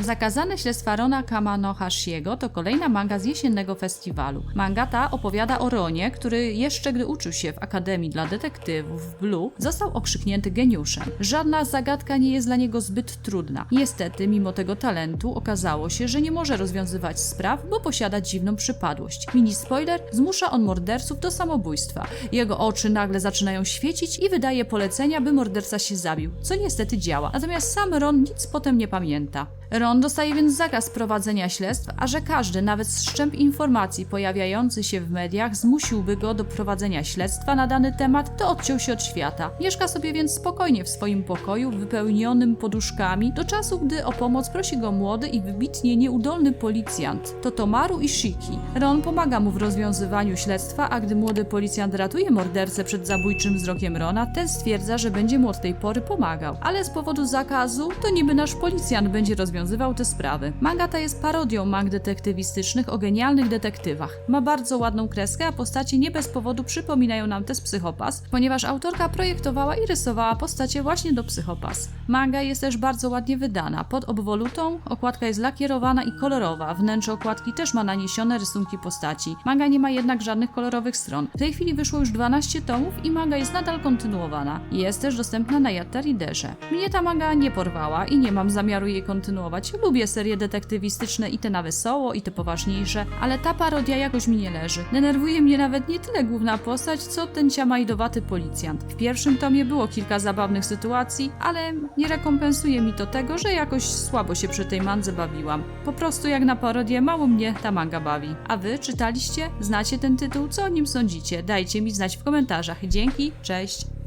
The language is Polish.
Zakazane śledztwa Rona Kamanohashiego to kolejna manga z jesiennego festiwalu. Manga ta opowiada o Ronie, który jeszcze gdy uczył się w Akademii dla Detektywów w Blue, został okrzyknięty geniuszem. Żadna zagadka nie jest dla niego zbyt trudna. Niestety, mimo tego talentu, okazało się, że nie może rozwiązywać spraw, bo posiada dziwną przypadłość. Mini spoiler, zmusza on morderców do samobójstwa. Jego oczy nagle zaczynają świecić i wydaje polecenia, by morderca się zabił, co niestety działa. Natomiast sam Ron nic potem nie pamięta. Ron dostaje więc zakaz prowadzenia śledztw, a że każdy, nawet strzęp informacji pojawiający się w mediach zmusiłby go do prowadzenia śledztwa na dany temat, to odciął się od świata. Mieszka sobie więc spokojnie w swoim pokoju, wypełnionym poduszkami, do czasu, gdy o pomoc prosi go młody i wybitnie nieudolny policjant. To Tomaru Ishiki. Ron pomaga mu w rozwiązywaniu śledztwa, a gdy młody policjant ratuje mordercę przed zabójczym wzrokiem Rona, ten stwierdza, że będzie mu od tej pory pomagał. Ale z powodu zakazu, to niby nasz policjant będzie rozwiązywał te sprawy. Manga ta jest parodią mang detektywistycznych o genialnych detektywach. Ma bardzo ładną kreskę, a postacie nie bez powodu przypominają nam te z Psychopas, ponieważ autorka projektowała i rysowała postacie właśnie do Psychopas. Manga jest też bardzo ładnie wydana. Pod obwolutą okładka jest lakierowana i kolorowa. Wnętrze okładki też ma naniesione rysunki postaci. Manga nie ma jednak żadnych kolorowych stron. W tej chwili wyszło już 12 tomów i manga jest nadal kontynuowana. Jest też dostępna na Yatta Readerze. Mnie ta manga nie porwała i nie mam zamiaru jej kontynuować. Lubię serie detektywistyczne i te na wesoło, i te poważniejsze, ale ta parodia jakoś mi nie leży. Denerwuje mnie nawet nie tyle główna postać, co ten ciamajdowaty policjant. W pierwszym tomie było kilka zabawnych sytuacji, ale nie rekompensuje mi to tego, że jakoś słabo się przy tej mandze bawiłam. Po prostu jak na parodię mało mnie ta manga bawi. A wy czytaliście? Znacie ten tytuł? Co o nim sądzicie? Dajcie mi znać w komentarzach. Dzięki, cześć!